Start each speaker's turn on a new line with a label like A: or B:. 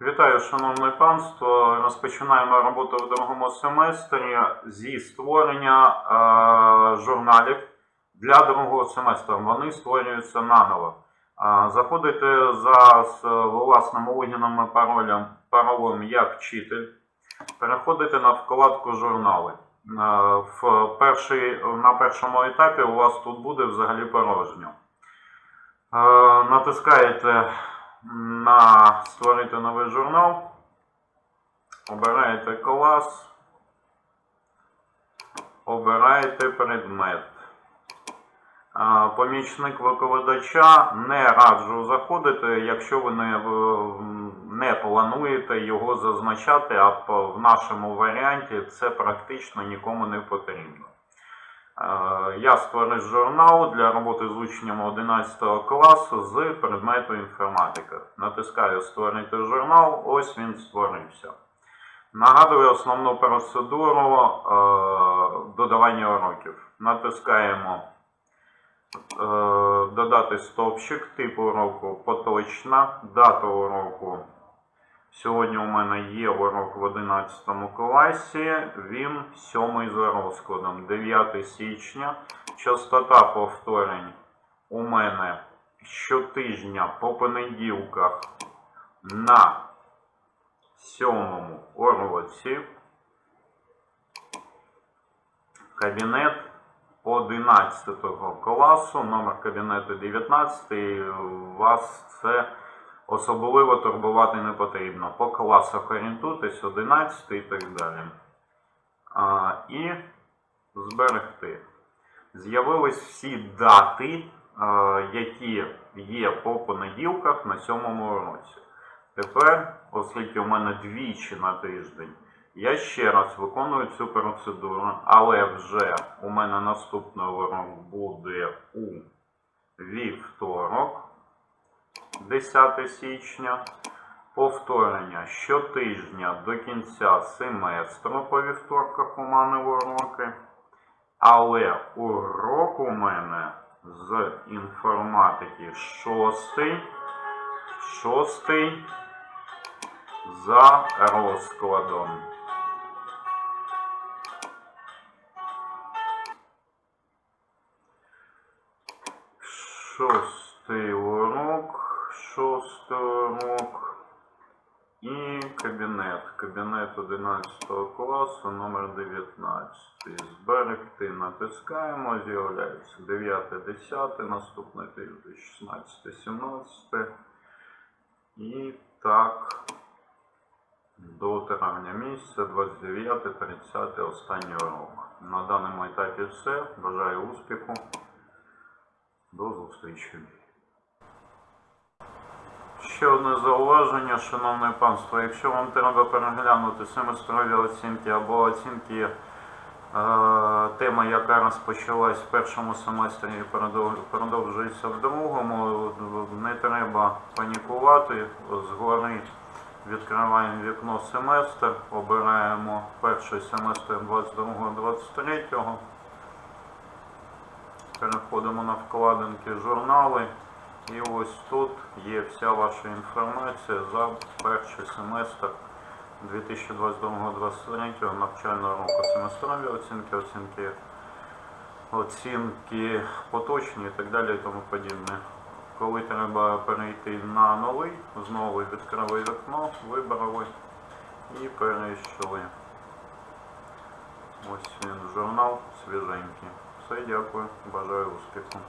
A: Вітаю, шановне панство. Розпочинаємо роботу в другому семестрі зі створення е, журналів для другого семестру. Вони створюються наново. Е, заходите за с- власним логіном і паролем, паролем як вчитель. Переходите на вкладку журнали. Е, в перший, на першому етапі у вас тут буде взагалі порожньо. Е, натискаєте на створити новий журнал, обираєте клас, обираєте предмет. Помічник викладача не раджу заходити, якщо ви не, не плануєте його зазначати, а в нашому варіанті це практично нікому не потрібно. Е, Я створив журнал для роботи з учнями 11 класу з предмету інформатика. Натискаю Створити журнал, ось він створився. Нагадую основну процедуру е, додавання уроків. Натискаємо е, Додати стовпчик, тип уроку поточна, дата уроку. Сьогодні у мене є урок в 11 класі, він 7 за розкладом, 9 січня. Частота повторень у мене щотижня по понеділках на 7 уроці. Кабінет 11 класу, номер кабінету 19. У Вас це особливо турбувати не потрібно. По класах орієнтуйтесь, 11 і так далі. А, і зберегти. З'явились всі дати, а, які є по понеділках на сьомому році. Тепер, оскільки у мене двічі на тиждень, я ще раз виконую цю процедуру, але вже у мене наступний урок буде у вівторок. 10 січня. Повторення щотижня до кінця семестру по вівторках у мене уроки. Але урок у мене з інформатики шостий. Шостий за розкладом. Шостий шостий і кабінет. Кабінет 11 класу, номер 19. Зберегти натискаємо, з'являється 9, 10, наступний тиждень 16, 17. І так до травня місяця, 29, 30, останній урок. На даному етапі все. Бажаю успіху. До зустрічі. Ще одне зауваження, шановне панство. Якщо вам треба переглянути семестрові оцінки або оцінки, е, тема, яка розпочалась в першому семестрі і продовжується в другому, не треба панікувати. Згори відкриваємо вікно семестр, обираємо перший семестр 22-23. Переходимо на вкладинки журнали. І ось тут є вся ваша інформація за перший семестр 2022-2023 навчального року. Семестрові оцінки, оцінки, оцінки поточні і так далі і тому подібне. Коли треба перейти на новий, знову відкрили вікно, вибрали і перейшли. Ось він журнал свіженький. Все, дякую, бажаю успіху.